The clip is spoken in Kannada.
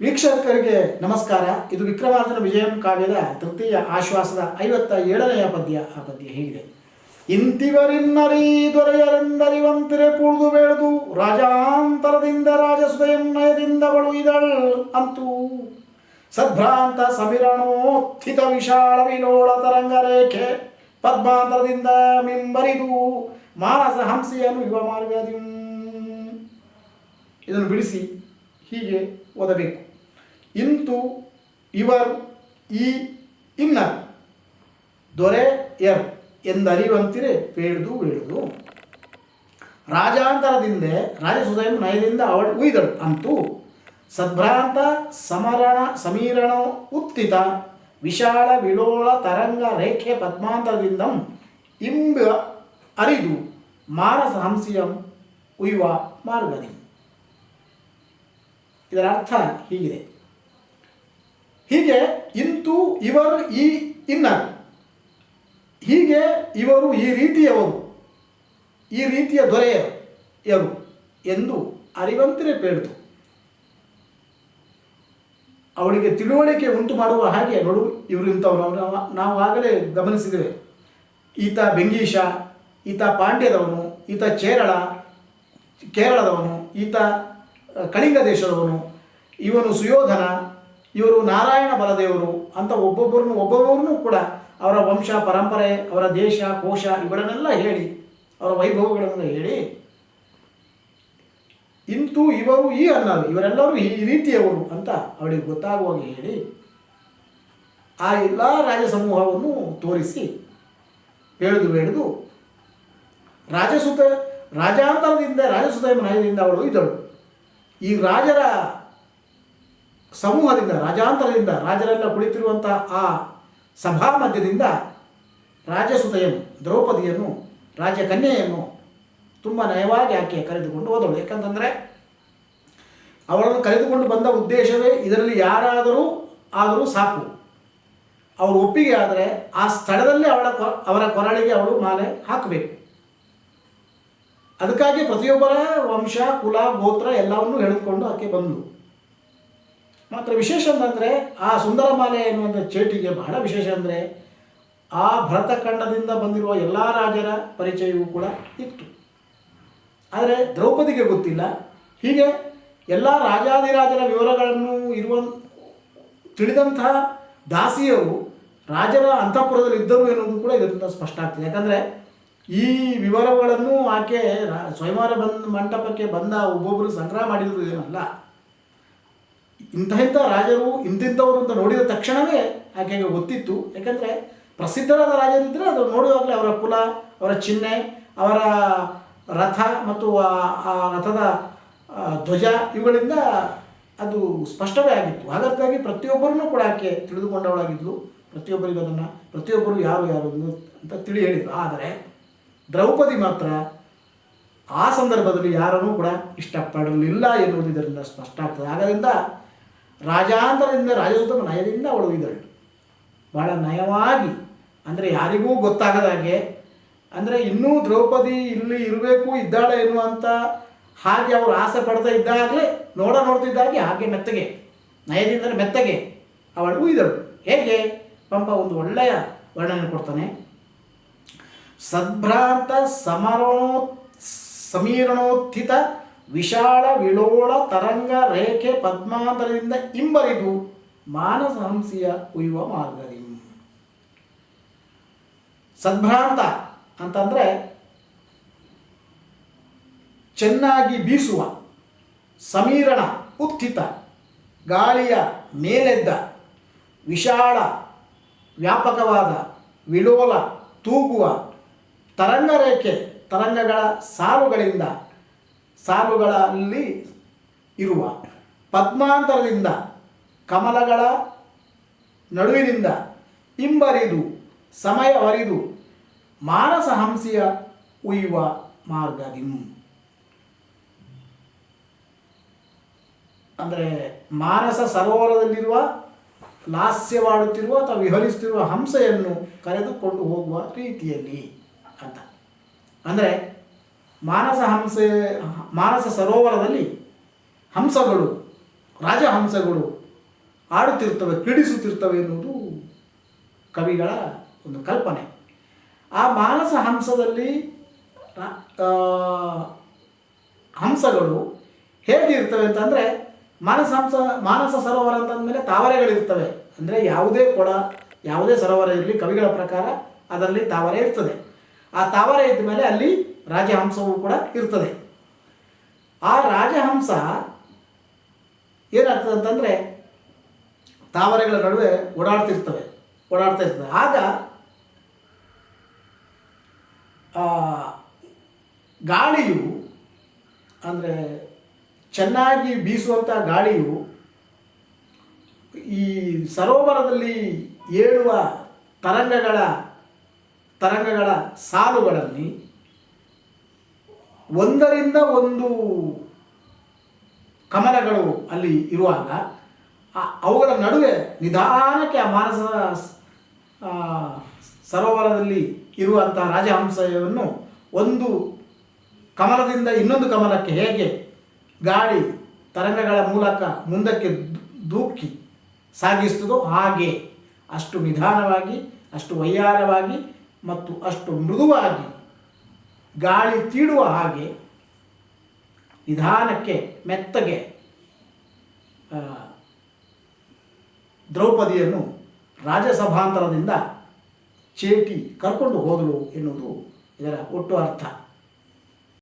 ವೀಕ್ಷಕರಿಗೆ ನಮಸ್ಕಾರ. ಇದು ವಿಕ್ರಮಾರ್ಜುನ ವಿಜಯಂ ಕಾವ್ಯದ ತೃತೀಯ ಆಶ್ವಾಸದ ಐವತ್ತ ಏಳನೆಯ ಪದ್ಯ. ಆ ಪದ್ಯ ಹೀಗಿದೆ. ಇಂತಿವರಿನ್ನರಿ ದೊರೆಯರೆಂದರಿವಂತಿರೆ ಪುಳಿದು ಬೆಳೆದು ರಾಜಾಂತರದಿಂದ ರಾಜಸುದಯಂ ನಯದಿಂದ ಇದಳ್ ಅಂತೂ. ಸದ್ಭ್ರಾಂತ ಸಮಿರಣೋತ್ಥಿತ ವಿಶಾಲ ವಿಲೋಳ ತರಂಗ ರೇಖೆ ಪದ್ಮಾಂತರದಿಂದ ಮಿಂಬರಿದು ಮಾನಸ ಹಂಸೆಯನ್ನು ಯುವ ಮಾರ್ಗದಿ ಇದನ್ನು ಬಿಡಿಸಿ ಹೀಗೆ ಓದಬೇಕು. ಇಂತು ಇವರ್ ಈ ಇನ್ನರ್ ದೊರೆ ಎರ್ ಎಂದರಿವಂತಿರೆ ಬೇಡ್ದು. ರಾಜಾಂತರದಿಂದ ರಾಜಾಂತರದಿಂದೆ ರಾಜಸುದಯ ನಯದಿಂದ ಅವಳು ಉಯ್ದಳು. ಅಂತೂ ಸದ್ಭ್ರಾಂತ, ಸಮರಣ, ಸಮೀರಣ, ಉತ್ತಿತ, ವಿಶಾಲ ವಿಲೋಳ ತರಂಗ, ರೇಖೆ, ಪದ್ಮಾಂತರದಿಂದ ಇಂಬ ಅರಿದು ಮಾನಸ ಹಂಸಿಯಂ ಉಯ್ವ ಮಾರ್ಗದಿ. ಇದರ ಅರ್ಥ ಹೀಗಿದೆ. ಹೀಗೆ ಇಂತು ಇವರು ಈ ಇನ್ನ. ಹೀಗೆ ಇವರು ಈ ರೀತಿಯವರು ಈ ರೀತಿಯ ದೊರೆಯರು ಎಂದು ಅರಿವಂತರೇ ಬೇಡಿತು ಅವಳಿಗೆ ತಿಳುವಳಿಕೆ ಉಂಟು ಮಾಡುವ ಹಾಗೆ ನೋಡು, ಇವರು ಇಂಥವ್ರು. ನಾವು ನಾವು ಆಗಲೇ ಗಮನಿಸಿದ್ದೇವೆ. ಈತ ಬೆಂಗೀಶ ಈತ ಪಾಂಡ್ಯದವನು, ಈತ ಚೇರಳ, ಕೇರಳದವನು, ಈತ ಕಳಿಂಗ ದೇಶದವನು ಇವನು ಸುಯೋಧನ ಇವರು ನಾರಾಯಣ ಬಲದೇವರು ಅಂತ ಒಬ್ಬೊಬ್ಬರನ್ನು ಒಬ್ಬೊಬ್ಬರನ್ನು ಕೂಡ ಅವರ ವಂಶ, ಪರಂಪರೆ, ಅವರ ದೇಶ, ಕೋಶ ಇವುಗಳನ್ನೆಲ್ಲ ಹೇಳಿ, ಅವರ ವೈಭವಗಳನ್ನು ಹೇಳಿ, ಇಂತೂ ಇವರು ಈ ಅನ್ನೋದು ಇವರೆಲ್ಲರೂ ಈ ರೀತಿಯವರು ಅಂತ ಅವಳಿಗೆ ಗೊತ್ತಾಗುವಾಗ ಹೇಳಿ, ಆ ಎಲ್ಲ ರಾಜ ಸಮೂಹವನ್ನು ತೋರಿಸಿ ಹೇಳಿದು ಹೇಳಿದು ರಾಜಸುತ, ರಾಜಾಂತರದಿಂದ, ರಾಜಸುತ ನಾಯದಿಂದ ಅವಳು ಇದ್ದಳು. ಈ ರಾಜರ ಸಮೂಹದಿಂದ, ರಾಜಾಂತರದಿಂದ, ರಾಜರೆಲ್ಲ ಕುಳಿತಿರುವಂತಹ ಆ ಸಭಾ ಮಧ್ಯದಿಂದ ರಾಜಸುತೆಯನ್ನು ದ್ರೌಪದಿಯನ್ನು, ರಾಜಕನ್ಯೆಯನ್ನು ತುಂಬ ನಯವಾಗಿ ಆಕೆ ಕರೆದುಕೊಂಡು ಹೋದಳು. ಯಾಕಂತಂದರೆ, ಅವಳನ್ನು ಕರೆದುಕೊಂಡು ಬಂದ ಉದ್ದೇಶವೇ ಇದರಲ್ಲಿ ಯಾರಾದರೂ ಆದರೂ ಸಾಕು. ಅವರು ಒಪ್ಪಿಗೆ ಆದರೆ ಆ ಸ್ಥಳದಲ್ಲೇ ಅವಳ ಅವರ ಕೊರಳಿಗೆ ಅವಳು ಮಾಲೆ ಹಾಕಬೇಕು. ಅದಕ್ಕಾಗಿ ಪ್ರತಿಯೊಬ್ಬರ ವಂಶ, ಕುಲ, ಗೋತ್ರ ಎಲ್ಲವನ್ನೂ ಹೇಳಿಕೊಂಡು ಆಕೆ ಬಂದು ಮಾತ್ರ ವಿಶೇಷ ಅಂತಂದರೆ ಆ ಸುಂದರಮಾಲೆ ಎನ್ನುವಂಥ ಚೇಟಿಗೆ ಬಹಳ ವಿಶೇಷ ಅಂದರೆ ಆ ಭರತಖಂಡದಿಂದ ಬಂದಿರುವ ಎಲ್ಲ ರಾಜರ ಪರಿಚಯವೂ ಕೂಡ ಇತ್ತು. ಆದರೆ ದ್ರೌಪದಿಗೆ ಗೊತ್ತಿಲ್ಲ. ಹೀಗೆ ಎಲ್ಲ ರಾಜಾದಿರಾಜರ ವಿವರಗಳನ್ನು ಇರುವ ತಿಳಿದಂತಹ ದಾಸಿಯರು ರಾಜರ ಅಂತಃಪುರದಲ್ಲಿ ಇದ್ದರು ಎನ್ನುವುದು ಕೂಡ ಇದರಿಂದ ಸ್ಪಷ್ಟ ಆಗ್ತದೆ. ಯಾಕಂದರೆ ಈ ವಿವರಗಳನ್ನು ಆಕೆ ರಾ- ಸ್ವಯಂವರ ಬಂದ ಮಂಟಪಕ್ಕೆ ಬಂದ ಒಬ್ಬೊಬ್ಬರು ಸಂಗ್ರಹ ಮಾಡಿರೋದು ಏನಲ್ಲ. ಇಂಥ ಇಂಥ ರಾಜರು ಇಂತಿಂಥವ್ರು ಅಂತ ನೋಡಿದ ತಕ್ಷಣವೇ ಆಕೆಗೆ ಗೊತ್ತಿತ್ತು. ಯಾಕಂದರೆ ಪ್ರಸಿದ್ಧರಾದ ರಾಜರಿದ್ದರೆ ಅದು ನೋಡುವಾಗಲೇ ಅವರ ಕುಲ, ಅವರ ಚಿಹ್ನೆ, ಅವರ ರಥ ಮತ್ತು ಆ- ರಥದ ಧ್ವಜ ಇವುಗಳಿಂದ ಅದು ಸ್ಪಷ್ಟವೇ ಆಗಿತ್ತು. ಹಾಗಾಗಿ ಪ್ರತಿಯೊಬ್ಬರನ್ನು ಕೂಡ ಆಕೆ ತಿಳಿದುಕೊಂಡವಳಾಗಿದ್ಲು. ಪ್ರತಿಯೊಬ್ಬರಿಗೂ ಅದನ್ನು, ಪ್ರತಿಯೊಬ್ಬರು ಯಾರು ಯಾರು ಅಂತ ತಿಳಿ ಹೇಳಿದ್ರು. ಆದರೆ ದ್ರೌಪದಿ ಮಾತ್ರ ಆ ಸಂದರ್ಭದಲ್ಲಿ ಯಾರನ್ನೂ ಕೂಡ ಇಷ್ಟಪಡಲಿಲ್ಲ ಎನ್ನುವುದು ಇದರಿಂದ ಸ್ಪಷ್ಟ ಆಗ್ತದೆ. ಹಾಗಾದ್ರಿಂದ ರಾಜಾಂತರದಿಂದ ರಾಜಸುತ ನಯದಿಂದ ಅವಳು ಇದ್ದಳು. ಬಹಳ ನಯವಾಗಿ, ಅಂದರೆ ಯಾರಿಗೂ ಗೊತ್ತಾಗದ ಹಾಗೆ, ಅಂದರೆ ಇನ್ನೂ ದ್ರೌಪದಿ ಇಲ್ಲಿ ಇರಬೇಕು, ಇದ್ದಾಳೆ ಎನ್ನುವಂಥ ಹಾಗೆ ಅವರು ಆಸೆ ಪಡ್ತಾ ಇದ್ದಾಗಲೇ, ನೋಡ ನೋಡ್ತಿದ್ದಾಗೆ ಹಾಗೆ ಮೆತ್ತಗೆ ನಯದಿಂದ ಮೆತ್ತಗೆ ಅವಳು ಇದ್ದಳು ಹೇಗೆ? ಪಂಪ ಒಂದು ಒಳ್ಳೆಯ ವರ್ಣನೆ ಕೊಡ್ತಾನೆ. ಸದ್ಭ್ರಾಂತ ಸಮರಣೋ ಸಮೀರಣೋತ್ಥಿತ ವಿಶಾಲ ವಿಳೋಳ ತರಂಗ ರೇಖೆ ಪದ್ಮಾಂತರದಿಂದ ಇಂಬರಿದು ಮಾನಸ ಹಂಸಿಯ ಉಯ್ಯುವ ಮಾರ್ಗರಿ. ಸದ್ಭ್ರಾಂತ ಅಂತಂದರೆ ಚೆನ್ನಾಗಿ ಬೀಸುವ, ಸಮೀರಣ, ಉತ್ಥಿತ, ಗಾಳಿಯ ಮೇಲೆದ್ದ, ವಿಶಾಲ, ವ್ಯಾಪಕವಾದ, ವಿಲೋಲ, ತೂಗುವ ತರಂಗರೇಖೆ ತರಂಗಗಳ ಸಾಲುಗಳಿಂದ ಸಾಲುಗಳಲ್ಲಿ ಇರುವ ಪದ್ಮಾಂತರದಿಂದ, ಕಮಲಗಳ ನಡುವಿನಿಂದ ಇಂಬರಿದು ಸಮಯವರಿದು ಮಾನಸ ಹಂಸಿಯ ಉಯ್ಯುವ ಮಾರ್ಗದಿಂ ಅಂದರೆ ಮಾನಸ ಸರೋವರದಲ್ಲಿರುವ, ಲಾಸ್ಯವಾಡುತ್ತಿರುವ ಅಥವಾ ವಿಹರಿಸುತ್ತಿರುವ ಹಂಸೆಯನ್ನು ಕರೆದುಕೊಂಡು ಹೋಗುವ ರೀತಿಯಲ್ಲಿ ಅಂತ. ಅಂದರೆ ಮಾನಸ ಹಂಸೆ, ಮಾನಸ ಸರೋವರದಲ್ಲಿ ಹಂಸಗಳು ರಾಜಹಂಸಗಳು ಆಡುತ್ತಿರ್ತವೆ, ಕ್ರೀಡಿಸುತ್ತಿರ್ತವೆ ಎನ್ನುವುದು ಕವಿಗಳ ಒಂದು ಕಲ್ಪನೆ. ಆ ಮಾನಸ ಹಂಸದಲ್ಲಿ ಹಂಸಗಳು ಹೇಗೆ ಇರ್ತವೆ ಅಂತಂದರೆ, ಮಾನಸ ಹಂಸ, ಮಾನಸ ಸರೋವರ ಅಂತಂದಮೇಲೆ ತಾವರೆಗಳಿರ್ತವೆ. ಅಂದರೆ ಯಾವುದೇ ಕೊಡ, ಯಾವುದೇ ಸರೋವರ ಇರಲಿ ಕವಿಗಳ ಪ್ರಕಾರ ಅದರಲ್ಲಿ ತಾವರೆ ಇರ್ತದೆ. ಆ ತಾವರೆ ಇದ್ದ ಮೇಲೆ ಅಲ್ಲಿ ರಾಜಹಂಸವೂ ಕೂಡ ಇರ್ತದೆ. ಆ ರಾಜಹಂಸ ಏನಾಗ್ತದೆ ಅಂತಂದರೆ ತಾವರೆಗಳ ನಡುವೆ ಓಡಾಡ್ತಿರ್ತವೆ, ಓಡಾಡ್ತಾ ಇರ್ತದೆ. ಆಗ ಗಾಳಿಯು ಅಂದರೆ ಚೆನ್ನಾಗಿ ಬೀಸುವಂಥ ಗಾಳಿಯು ಈ ಸರೋವರದಲ್ಲಿ ಏಳುವ ತರಂಗಗಳ ತರಂಗಗಳ ಸಾಲುಗಳಲ್ಲಿ ಒಂದರಿಂದ ಒಂದು ಕಮಲಗಳು ಅಲ್ಲಿ ಇರುವಾಗ ಅವುಗಳ ನಡುವೆ ನಿಧಾನಕ್ಕೆ ಆ ಮಾನಸ ಸರೋವರದಲ್ಲಿ ಇರುವಂತಹ ರಾಜಹಂಸವನ್ನು ಒಂದು ಕಮಲದಿಂದ ಇನ್ನೊಂದು ಕಮಲಕ್ಕೆ ಹೇಗೆ ಗಾಳಿ ತರಂಗಗಳ ಮೂಲಕ ಮುಂದಕ್ಕೆ ದೂಕಿ ಸಾಗಿಸ್ತದೋ ಹಾಗೆ ಅಷ್ಟು ನಿಧಾನವಾಗಿ, ಅಷ್ಟು ವೈಯಾರವಾಗಿ ಮತ್ತು ಅಷ್ಟು ಮೃದುವಾಗಿ ಗಾಳಿ ತೀಡುವ ಹಾಗೆ ನಿಧಾನಕ್ಕೆ ಮೆತ್ತಗೆ ದ್ರೌಪದಿಯನ್ನು ರಾಜಸಭಾಂತರದಿಂದ ಚೇಟಿ ಕರ್ಕೊಂಡು ಹೋದಳು ಎನ್ನುವುದು ಇದರ ಒಟ್ಟು ಅರ್ಥ.